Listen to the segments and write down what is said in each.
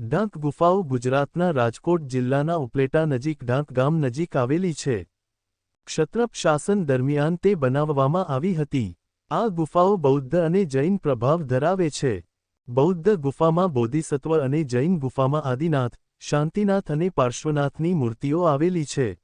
ડાંક ગુફાઓ ગુજરાતના રાજકોટ જિલ્લાના ઉપલેટા નજીક ડાંક ગામ નજીક આવેલી છે. ક્ષત્રપ શાસન દરમિયાન તે બનાવવામાં આવી હતી. આ ગુફાઓ બૌદ્ધ અને જૈન પ્રભાવ ધરાવે છે. બૌદ્ધ ગુફામાં બોધિસત્વ અને જૈન ગુફામાં આદિનાથ, શાંતિનાથ અને પાર્શ્વનાથની મૂર્તિઓ આવેલી છે.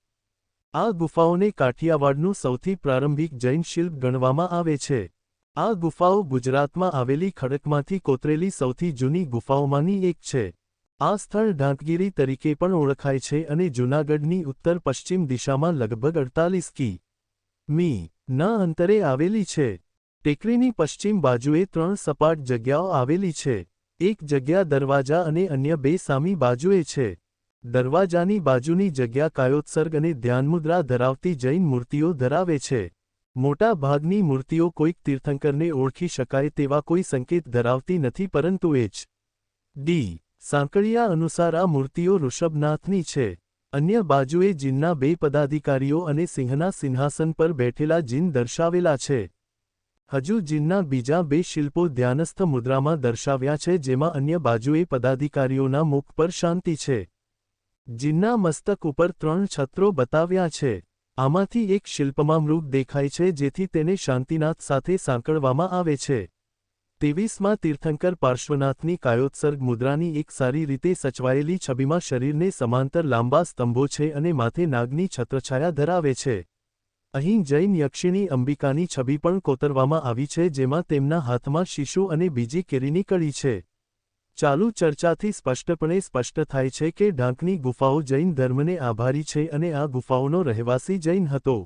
આ ગુફાઓને કાઠિયાવાડનું સૌથી પ્રારંભિક જૈન શિલ્પ ગણવામાં આવે છે. આ ગુફાઓ ગુજરાતમાં આવેલી ખડકમાંથી કોતરેલી સૌથી જૂની ગુફાઓમાંની એક છે. આ સ્થળ ઢાંકગીરી તરીકે પણ ઓળખાય છે અને જૂનાગઢની ઉત્તર પશ્ચિમ દિશામાં લગભગ અડતાલીસ કી. મી. ના અંતરે આવેલી છે. ટેકરીની પશ્ચિમ બાજુએ ત્રણ સપાટ જગ્યાઓ આવેલી છે. એક જગ્યા દરવાજા અને અન્ય બે સામી બાજુએ છે. દરવાજાની બાજુની જગ્યા કાયોત્સર્ગ અને ધ્યાનમુદ્રા ધરાવતી જૈન મૂર્તિઓ ધરાવે છે. મોટા ભાગની મૂર્તિઓ કોઈક તીર્થંકરને ઓળખી શકાય તેવા કોઈ સંકેત ધરાવતી નથી, પરંતુ એચ ડી. સાંકળિયા અનુસાર આ મૂર્તિઓ ઋષભનાથની છે. અન્ય બાજુએ જીનના બે પદાધિકારીઓ અને સિંહના સિંહાસન પર બેઠેલા જીન દર્શાવેલા છે. હજુ જીનના બીજા બે શિલ્પો ધ્યાનસ્થ મુદ્રામાં દર્શાવ્યા છે, જેમાં અન્ય બાજુએ પદાધિકારીઓના મુખ પર શાંતિ છે. જીનના મસ્તક ઉપર ત્રણ છત્રો બતાવ્યા છે. આમાંથી એક શિલ્પમાં મૃગ દેખાય છે, જેથી તેને શાંતિનાથ સાથે સાંકળવામાં આવે છે. તેવીસમાં તીર્થંકર પાર્શ્વનાથની કાયોત્સર્ગ મુદ્રાની એક સારી રીતે સચવાયેલી છબીમાં શરીરને સમાંતર લાંબા સ્તંભો છે અને માથે નાગની છત્રછાયા ધરાવે છે. અહીં જૈન યક્ષિણી અંબિકાની છબી પણ કોતરવામાં આવી છે જેમાં તેમના હાથમાં શિશુ અને બીજી કેરીની કળી છે. ચાલુ ચર્ચાથી સ્પષ્ટપણે સ્પષ્ટ થાય છે કે ઢાંકની ગુફાઓ જૈન ધર્મને આભારી છે અને આ ગુફાઓનો રહેવાસી જૈન હતો.